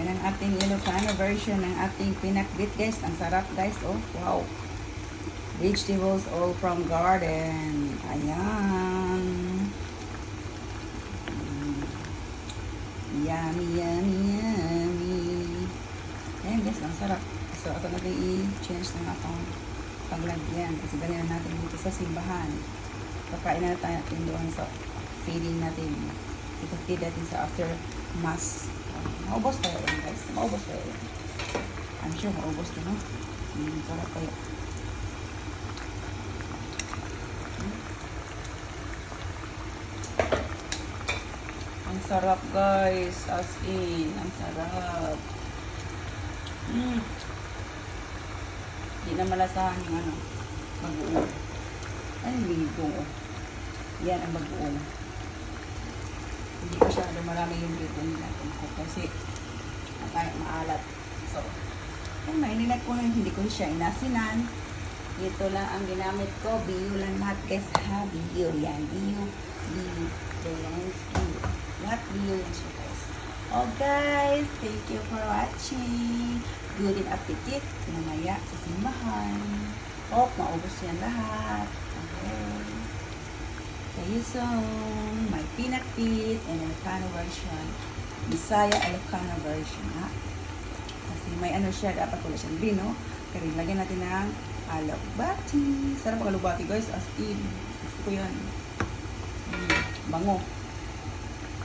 Yan ang ating Ilocano version ng ating pinakbit guys. Ang sarap guys. Oh, wow. Vegetables all from garden. Ayan. Mm. Yummy, yummy, yummy. Ayan guys, ang sarap. So, ito natin i-change ng akong paglagyan. Kasi ganyan natin dito sa simbahan. Pagkain na natin doon sa feeding natin. Ito feed natin sa after mass. Maubos tayo yan guys. Maubos tayo yan. I'm sure maubos to no? Hmm, sarap kayo. Ang sarap guys. As in. Ang sarap. Mm. Hindi na malasahan yung ano. Mag-uong. Ay, ligo. Yan ang mag-uong. Hindi masyado marami yung ligo nila. Kasi ang kaya maalat. So, ayun na, inilag ko na hindi ko siya inasinan. Ito lang ang ginamit ko. Bio lang lahat guys ha. Bio yan. Bio. Bio. Ayan. Bio. Lahat bio yan siya guys. Oh guys, thank you for watching. Good appetit. Mamaya sa simbahan. Oh, maubos yan lahat. Okay. Soon. My peanut feet and Ilocano version. Bisaya Ilocano version ha. Kasi may ano siya, dapat wala siyang vino. Pero lagyan natin ng alubati. Sarap ang alubati guys, as in. Gusto ko yan. Mm, bango.